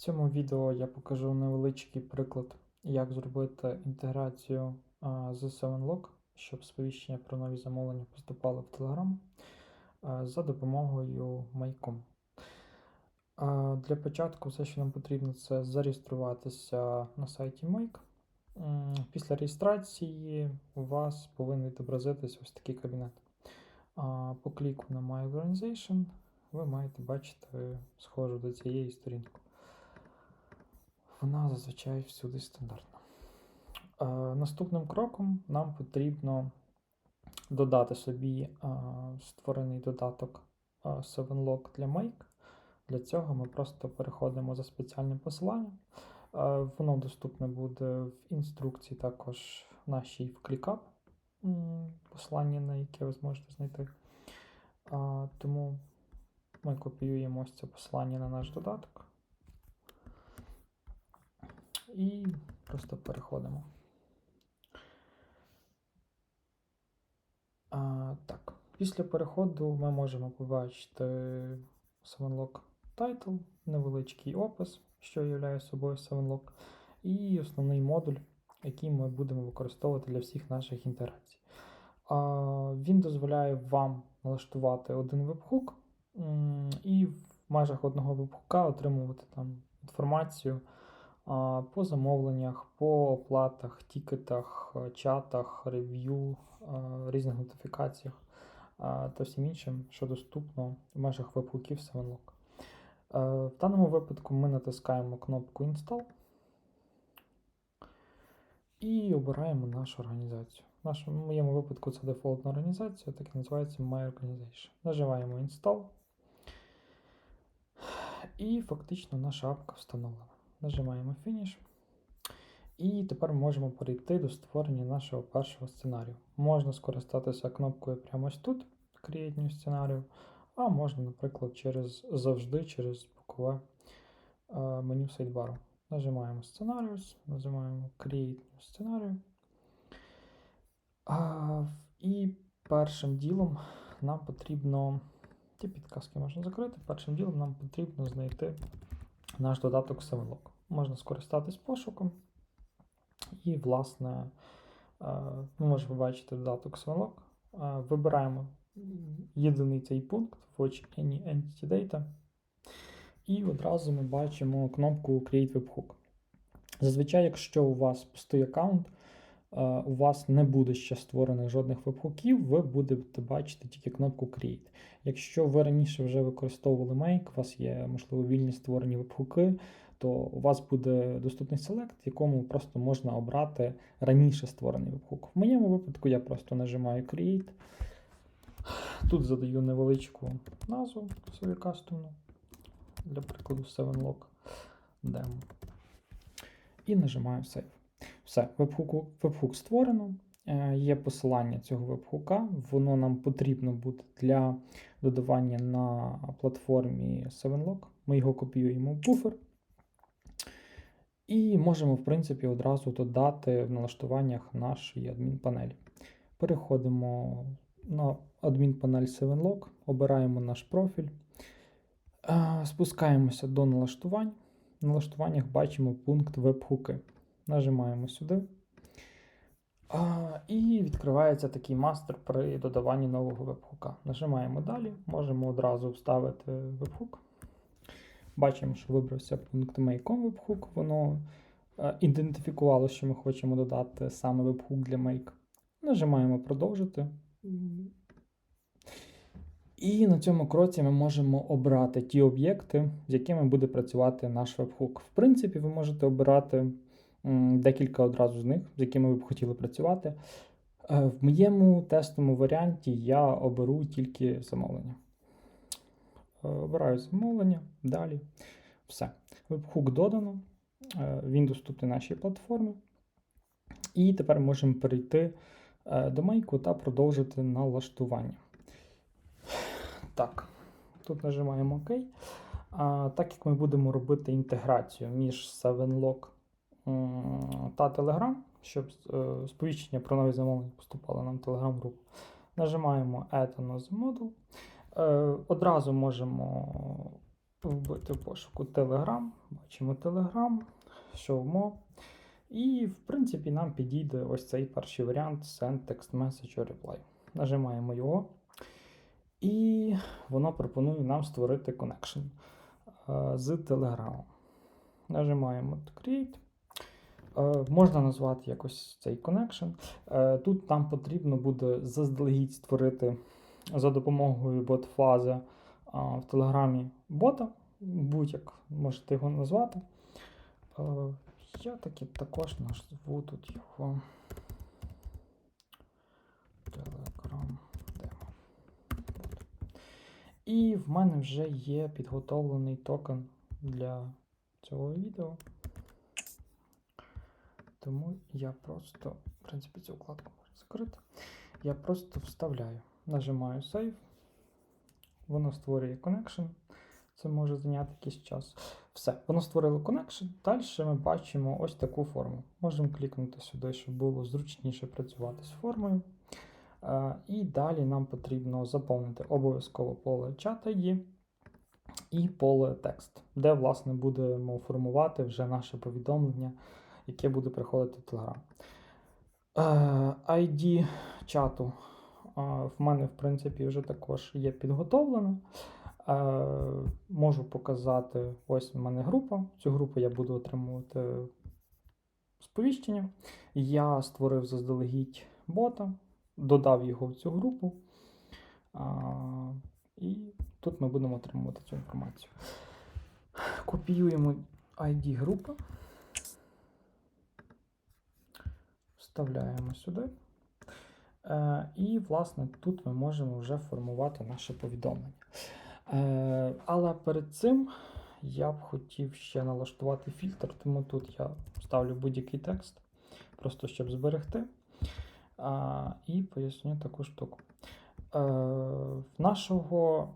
цьому відео я покажу невеличкий приклад, як зробити інтеграцію з 7Lock, щоб сповіщення про нові замовлення поступали в Telegram за допомогою Майком. Для початку все, що нам потрібно, це зареєструватися на сайті Make. М, Після реєстрації у вас повинен відобразитись ось такий кабінет. По кліку на My Organization ви маєте бачити схожу до цієї сторінку. Вона зазвичай всюди стандартна. Е, наступним кроком нам потрібно додати собі е, створений додаток е, 7Lock для Make. Для цього ми просто переходимо за спеціальним посиланням. Е, воно доступне буде в інструкції також нашій в ClickUp, посилання на яке ви зможете знайти. Е, тому ми копіюємо ось це посилання на наш додаток. І просто переходимо. А, так, після переходу ми можемо побачити 7Lock Title, невеличкий опис, що являє собою 7Lock, і основний модуль, який ми будемо використовувати для всіх наших інтеграцій. А, він дозволяє вам налаштувати один веб-хук і в межах одного веб-хука отримувати там інформацію по замовленнях, по оплатах, тікетах, е, чатах, рев'ю, е, різних нотифікаціях та всім іншим, що доступно в межах веб-хуків 7Lock. Е, В даному випадку ми натискаємо кнопку Install і обираємо нашу організацію. В нашому в моєму випадку це дефолтна організація, так і називається My Organization. Нажимаємо Install. І фактично наша апка встановлена. Нажимаємо Finish. І тепер можемо перейти до створення нашого першого сценарію. Можна скористатися кнопкою прямо ось тут, Create New Scenario, а можна, наприклад, через завжди через бокове е, меню сайдбару. Нажимаємо Scenarios, нажимаємо Create New. А, і першим ділом нам потрібно. Ті підказки можна закрити. Першим ділом нам потрібно знайти наш додаток 7Lock. Можна скористатись пошуком. І, власне, е, ми можемо побачити додаток 7Lock. Е, Вибираємо єдиний цей пункт Watch Any Entity Data. І одразу ми бачимо кнопку Create Webhook. Зазвичай, якщо у вас пустий аккаунт, у вас не буде ще створених жодних вебхуків, ви будете бачити тільки кнопку Create. Якщо ви раніше вже використовували Make, у вас є, можливо, вільні створені вебхуки, то у вас буде доступний селект, якому просто можна обрати раніше створений вебхук. В моєму випадку я просто нажимаю Create. Тут задаю невеличку назву собі кастомну, для прикладу 7Lock Demo. І нажимаю Save. Все, вебхук, вебхук створено. Е, Є посилання цього вебхука. Воно нам потрібно буде для додавання на платформі 7Lock. Ми його копіюємо в буфер. І можемо, в принципі, одразу додати в налаштуваннях нашої адмінпанелі. Переходимо на адмінпанель 7Lock, обираємо наш профіль, е, спускаємося до налаштувань. В налаштуваннях бачимо пункт вебхуки. Нажимаємо сюди. А, І відкривається такий мастер при додаванні нового вебхука. Нажимаємо далі, можемо одразу вставити вебхук. Бачимо, що вибрався пункт Make вебхук. Воно е, ідентифікувало, що ми хочемо додати саме вебхук для Make. Нажимаємо продовжити. І на цьому кроці ми можемо обрати ті об'єкти, з якими буде працювати наш вебхук. В принципі, ви можете обирати декілька одразу з них, з якими ви б хотіли працювати. Е, В моєму тестовому варіанті я оберу тільки замовлення. Е, Обираю замовлення, далі. Все. Вебхук додано, е, він доступний нашій платформі. І тепер можемо перейти до мейку та продовжити налаштування. Так, тут нажимаємо ОК. А, так як ми будемо робити інтеграцію між 7Lock м, та Telegram, щоб е, сповіщення про нові замовлення поступало нам в Telegram групу, нажимаємо Add Another Module. Е, одразу можемо вбити в пошуку Telegram. Бачимо Telegram, Show І, в принципі, нам підійде ось цей перший варіант Send Text Message or Reply. Нажимаємо його. І воно пропонує нам створити connection е, з Telegram. Нажимаємо Create. Е, Можна назвати якось цей connection. Е, Тут нам потрібно буде заздалегідь створити за допомогою бот-фази в Телеграмі бота. Будь-як можете його назвати. Е, Я таки також назву тут його Telegram. І в мене вже є підготовлений токен для цього відео. Тому я просто, в принципі, цю вкладку можна закрити. Я просто вставляю, нажимаю Save. Воно створює connection. Це може зайняти якийсь час. Все, воно створило connection. Далі ми бачимо ось таку форму. Можемо клікнути сюди, щоб було зручніше працювати з формою. Е, І далі нам потрібно заповнити обов'язково поле Chat ID і поле текст, де, власне, будемо формувати вже наше повідомлення, яке буде приходити в Telegram. Е, ID чату е, в мене, в принципі, вже також є підготовлено. Е, Можу показати, ось в мене група. Цю групу я буду отримувати сповіщення. Я створив заздалегідь бота, додав його в цю групу. І тут ми будемо отримувати цю інформацію. Копіюємо ID групи. Вставляємо сюди. Е, І, власне, тут ми можемо вже формувати наше повідомлення. Е, Але перед цим я б хотів ще налаштувати фільтр, тому тут я ставлю будь-який текст, просто щоб зберегти. І поясню таку штуку. Е, нашого,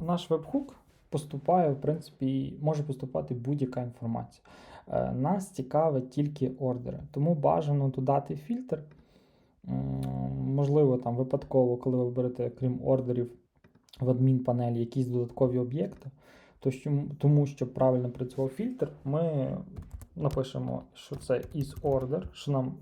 наш вебхук поступає, в принципі, може поступати будь-яка інформація. Е, Нас цікавить тільки ордери, тому бажано додати фільтр. Можливо, там випадково, коли ви берете, крім ордерів, в адмінпанелі якісь додаткові об'єкти, тому що правильно працював фільтр, ми напишемо, що це is order, що нам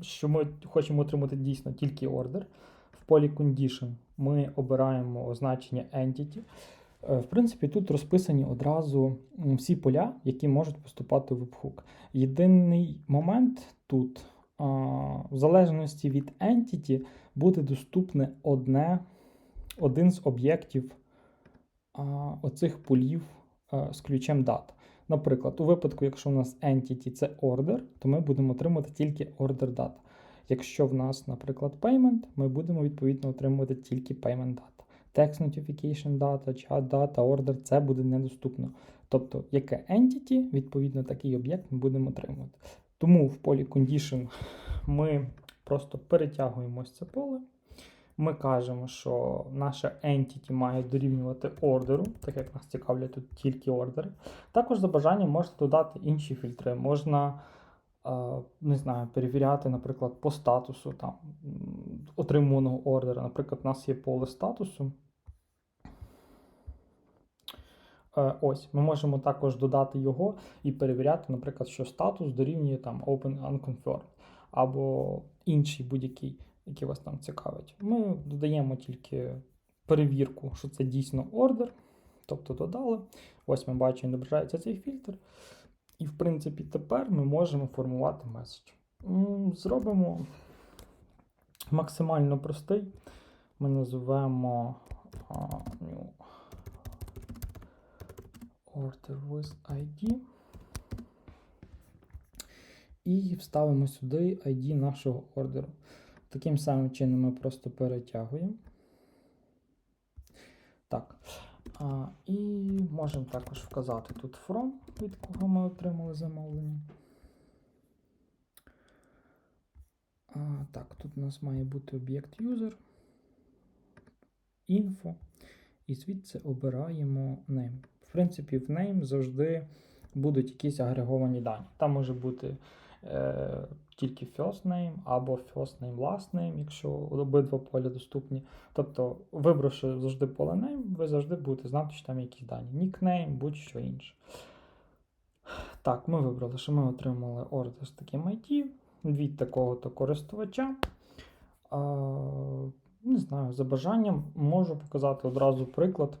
що ми хочемо отримати дійсно тільки ордер. В полі condition ми обираємо означення entity. Е, В принципі, тут розписані одразу всі поля, які можуть поступати в webhook. Єдиний момент тут, в залежності від entity, буде доступне одне, один з об'єктів оцих полів з ключем data. Наприклад, у випадку, якщо у нас entity це order, то ми будемо отримувати тільки order data. Якщо в нас, наприклад, payment, ми будемо відповідно отримувати тільки payment data. Text notification data, chat data, order це буде недоступно. Тобто, яке entity, відповідно, такий об'єкт ми будемо отримувати. Тому в полі condition ми просто перетягуємо це поле. Ми кажемо, що наша entity має дорівнювати ордеру, так як нас цікавлять тут тільки ордери. Також за бажанням можна додати інші фільтри. Можна, е, не знаю, перевіряти, наприклад, по статусу там, отримуваного ордера. Наприклад, у нас є поле статусу. Е, Ось, ми можемо також додати його і перевіряти, наприклад, що статус дорівнює там Open Unconfirmed або інший будь-який, який вас там цікавить. Ми додаємо тільки перевірку, що це дійсно ордер. Тобто додали. Ось ми бачимо, відображається цей фільтр. І, в принципі, тепер ми можемо формувати меседж. Зробимо максимально простий. Ми називаємо а, new order with ID. І вставимо сюди ID нашого ордеру. Таким самим чином ми просто перетягуємо. Так. А, і можемо також вказати тут from, від кого ми отримали замовлення. А, так, тут у нас має бути об'єкт user, info, і звідси обираємо name. В принципі, в name завжди будуть якісь агреговані дані. Там може бути е, тільки first name або first name, last name, якщо обидва поля доступні. Тобто, вибравши завжди поле name, ви завжди будете знати, що там якісь дані. Нікнейм, будь-що інше. Так, ми вибрали, що ми отримали ордер з таким ID від такого-то користувача. А, не знаю, за бажанням можу показати одразу приклад.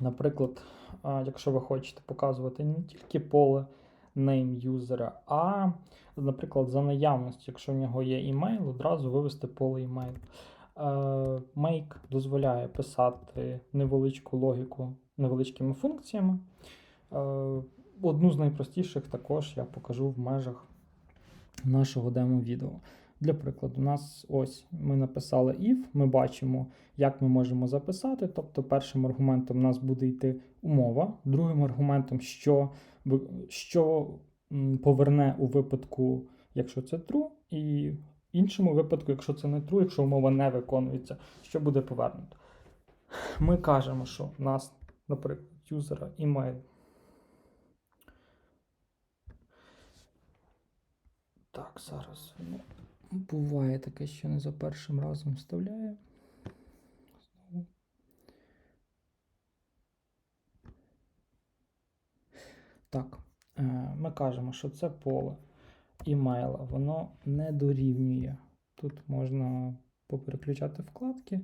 Наприклад, якщо ви хочете показувати не тільки поле name юзера, а, наприклад, за наявності, якщо в нього є імейл, одразу вивести поле імейл. Е, Make дозволяє писати невеличку логіку невеличкими функціями. Е, Одну з найпростіших також я покажу в межах нашого демо-відео. Для прикладу, у нас ось ми написали if, ми бачимо, як ми можемо записати. Тобто, першим аргументом у нас буде йти умова, другим аргументом, що, що поверне у випадку, якщо це true, і в іншому випадку, якщо це не true, якщо умова не виконується, що буде повернуто. Ми кажемо, що у нас, наприклад, юзера email. Так, зараз воно буває таке, що не за першим разом вставляє. Знову. Так, е, ми кажемо, що це поле імейла, воно не дорівнює. Тут можна попереключати вкладки.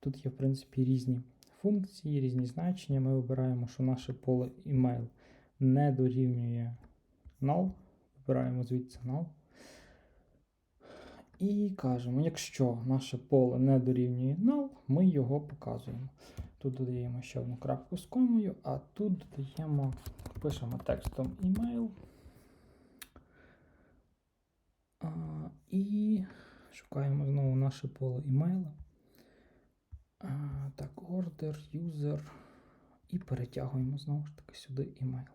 Тут є, в принципі, різні функції, різні значення. Ми вибираємо, що наше поле email не дорівнює null. Вибираємо звідси null. І кажемо, якщо наше поле не дорівнює null, ми його показуємо. Тут додаємо ще одну крапку з комою, а тут додаємо, пишемо текстом email. А, і шукаємо знову наше поле імейла. А, так, order, user. І перетягуємо знову ж таки сюди email.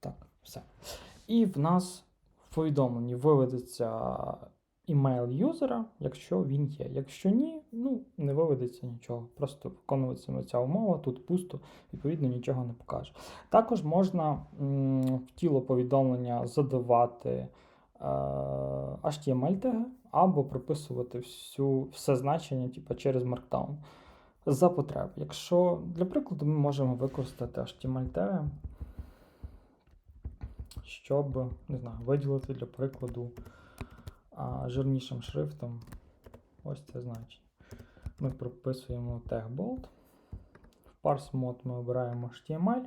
Так, все. І в нас повідомленні виведеться імейл юзера, якщо він є. Якщо ні, ну не виведеться нічого. Просто виконуватиме ця умова, тут пусто, відповідно, нічого не покаже. Також можна в тіло повідомлення задавати е, HTML теги або прописувати всю, все значення типу, через Markdown. За потреб. Якщо, для прикладу, ми можемо використати HTML теги, щоб не знаю, виділити для прикладу жирнішим шрифтом ось це значення. Ми прописуємо тег. В parse mode ми обираємо HTML.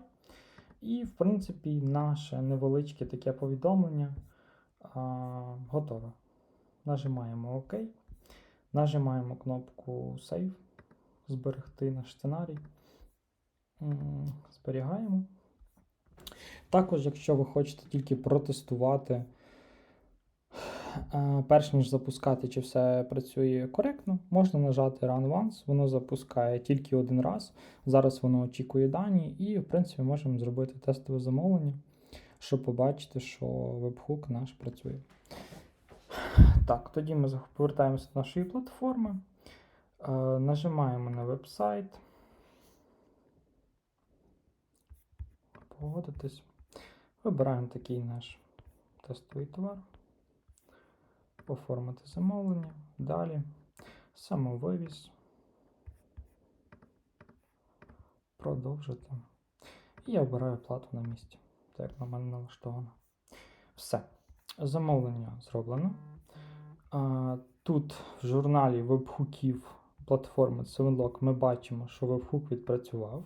І, в принципі, наше невеличке таке повідомлення а, готове. Нажимаємо ОК. Нажимаємо кнопку Save, зберегти наш сценарій. Зберігаємо. Також, якщо ви хочете тільки протестувати, е, перш ніж запускати, чи все працює коректно, можна нажати Run Once, воно запускає тільки один раз. Зараз воно очікує дані, і, в принципі, можемо зробити тестове замовлення, щоб побачити, що вебхук наш працює. Так, тоді ми повертаємося до нашої платформи, е, нажимаємо на веб-сайт. Погодитись. Вибираємо такий наш тестовий товар. Оформити замовлення. Далі. Самовивіз. Продовжити. І я обираю плату на місці. Так як на мене налаштовано. Все. Замовлення зроблено. Тут в журналі вебхуків платформи 7Lock ми бачимо, що вебхук відпрацював.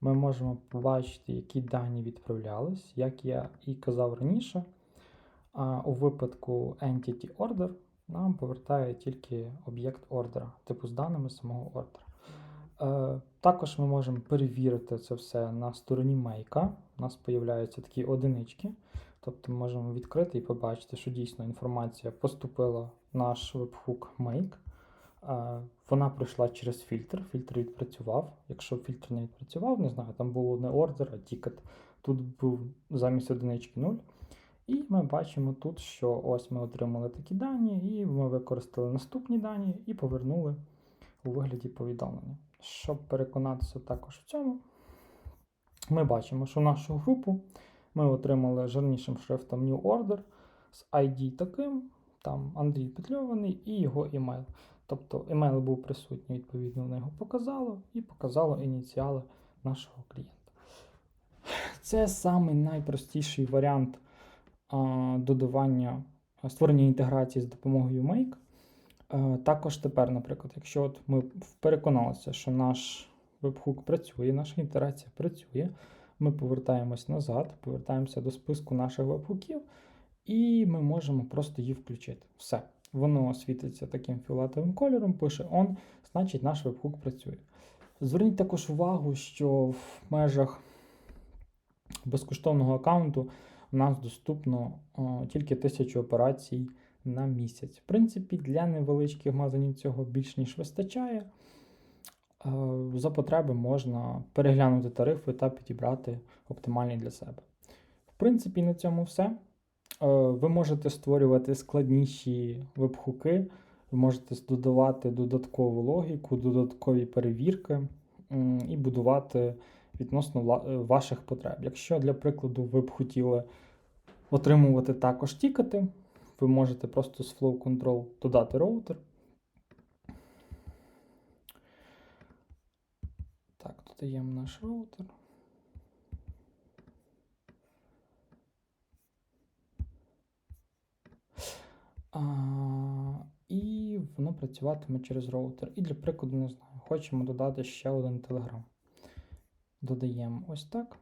Ми можемо побачити, які дані відправлялись. Як я і казав раніше, а, у випадку Entity Order нам повертає тільки об'єкт ордера, типу з даними самого ордера. Е, Також ми можемо перевірити це все на стороні мейка. У нас з'являються такі одинички. Тобто ми можемо відкрити і побачити, що дійсно інформація поступила в наш вебхук make. Вона пройшла через фільтр, фільтр відпрацював. Якщо фільтр не відпрацював, не знаю, там було не ордер, а тікет. Тут був замість одинички 0. І ми бачимо тут, що ось ми отримали такі дані, і ми використали наступні дані і повернули у вигляді повідомлення. Щоб переконатися також в цьому, ми бачимо, що нашу групу ми отримали жирнішим шрифтом New Order з ID таким, там Андрій Петльований і його імейл. Тобто емейл був присутній, відповідно, воно його показало і показало ініціали нашого клієнта. Це самий найпростіший варіант а, додавання, а, створення інтеграції з допомогою Make. Е, Також тепер, наприклад, якщо от ми переконалися, що наш вебхук працює, наша інтеграція працює, ми повертаємось назад, повертаємося до списку наших вебхуків, і ми можемо просто її включити. Все. Воно світиться таким фіолетовим кольором, пише on, значить наш вебхук працює. Зверніть також увагу, що в межах безкоштовного аккаунту у нас доступно о, тільки 1000 операцій на місяць. В принципі, для невеличких магазинів цього більш ніж вистачає. Е, За потреби можна переглянути тарифи та підібрати оптимальний для себе. В принципі, на цьому все. Е, Ви можете створювати складніші веб-хуки, ви можете додавати додаткову логіку, додаткові перевірки і будувати відносно е, ваших потреб. Якщо, для прикладу, ви б хотіли отримувати також тікети, ви можете просто з Flow Control додати роутер. Так, додаємо наш роутер. А, і воно працюватиме через роутер. І для прикладу, не знаю, хочемо додати ще один Telegram. Додаємо ось так.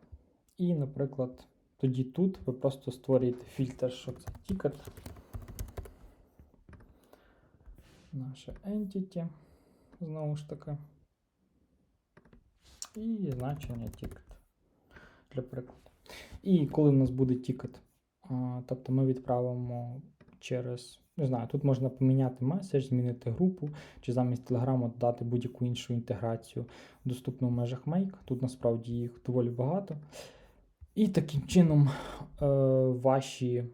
І, наприклад, тоді тут ви просто створюєте фільтр, що це тікет. Наше entity, знову ж таки. І значення тікет. Для прикладу. І коли в нас буде тікет, тобто ми відправимо через, не знаю, тут можна поміняти меседж, змінити групу, чи замість телеграму додати будь-яку іншу інтеграцію, доступну в межах Make. Тут насправді їх доволі багато. І таким чином е, ваші,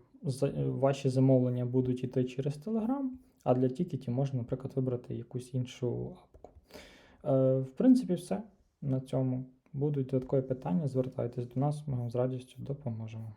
ваші замовлення будуть йти через Telegram, а для тікетів можна, наприклад, вибрати якусь іншу апку. Е, в принципі, все на цьому. Будуть додаткові питання, звертайтесь до нас, ми вам з радістю допоможемо.